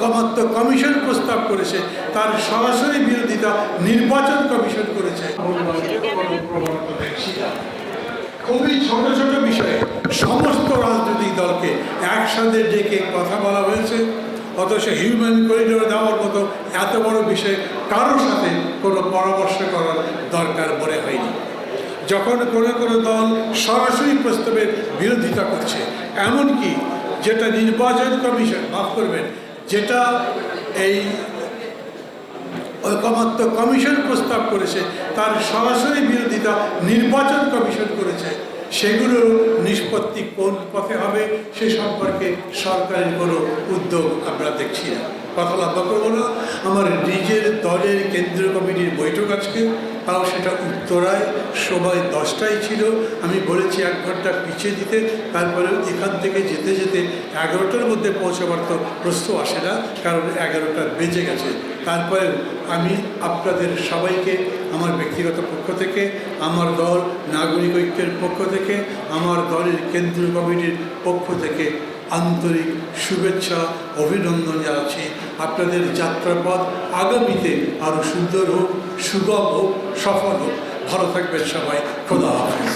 ঐকমত্য কমিশন প্রস্তাব করেছে, তার সরাসরি বিরোধিতা নির্বাচন কমিশন করেছে। খুবই ছোট ছোট বিষয়ে সমস্ত রাজনৈতিক দলকে একসাথে ডেকে কথা বলা হয়েছে, অথচ হিউম্যান করিডোর দেওয়ার মতো এত বড় বিষয়ে কারোর সাথে কোনো পরামর্শ করার দরকার মনে হয়নি যখন কোনো কোনো দল সরাসরি প্রস্তাবের বিরোধিতা করছে, এমনকি যেটা নির্বাচন কমিশন, মাফ করবেন যেটা এই ঐকমত্য কমিশন প্রস্তাব করেছে, তার সরাসরি বিরোধিতা নির্বাচন কমিশন করেছে, সেগুলোর নিষ্পত্তি কোন পথে হবে, সে সম্পর্কে সরকারের কোনো উদ্যোগ আমরা দেখছি না। কথা লম্বা করব না। আমার নিজের দলের কেন্দ্রীয় কমিটির বৈঠক আজকে, তাও সেটা উত্তরায় সবাই দশটায় ছিল। আমি বলেছি এক ঘণ্টা পিছিয়ে দিতে তারপরে এখান থেকে যেতে যেতে এগারোটার মধ্যে পৌঁছাবার তো প্রশ্ন আসে না, কারণ এগারোটা বেজে গেছে। তারপরে আমি আপনাদের সবাইকে, আমার ব্যক্তিগত পক্ষ থেকে, আমার দল, নাগরিক ঐক্যের পক্ষ থেকে, আমার দলের কেন্দ্রীয় কমিটির পক্ষ থেকে আন্তরিক শুভেচ্ছা, অভিনন্দন জানাচ্ছি। আপনাদের যাত্রাপথ আগামীতে আরও সুন্দর হোক, সুগম হোক, সফল হোক। ভালো থাকবেন সবাই। খোদা হাফেজ।